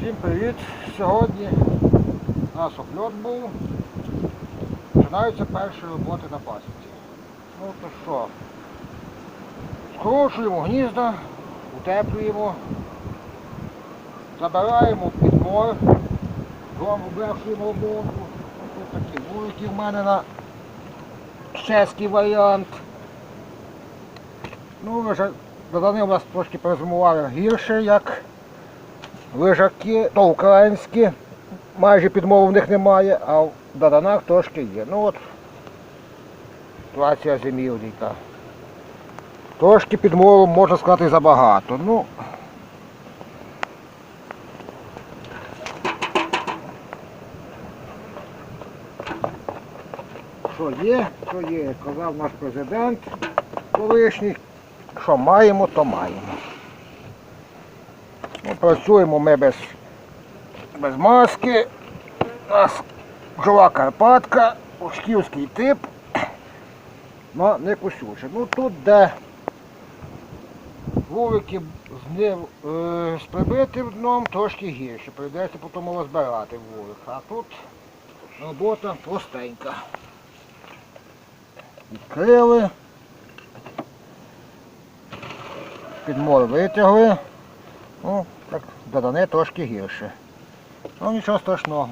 Всім привіт! Сьогодні у нас опльот був. Починаються перші роботи на пасіці. Ну то що? Скорочуємо гнізда, утеплюємо, забираємо під мор, знову облегшуємо обов'язку. Тут такі вулики в мене на чеський варіант. Ну, вже додани у нас трошки перезимували гірше, як лежаки, то українські, майже підмови в них немає, а в доданах трошки є. Ну от ситуація зимівліка. Трошки підмову, можна сказати, забагато. Ну, що є, що є, казав наш президент колишній, що маємо, то маємо. Ну, працюємо ми без, без маски. У нас жива Карпатка, ушківський тип, але не кусюча. Ну тут, де вулики з, ним, е, з прибитим дном трошки гірше. Прийдеться потім розбирати вулик. А тут робота простенька. Відкрили. Підмор витягли. Ну, так додане трошки гірше. Ну нічого страшного.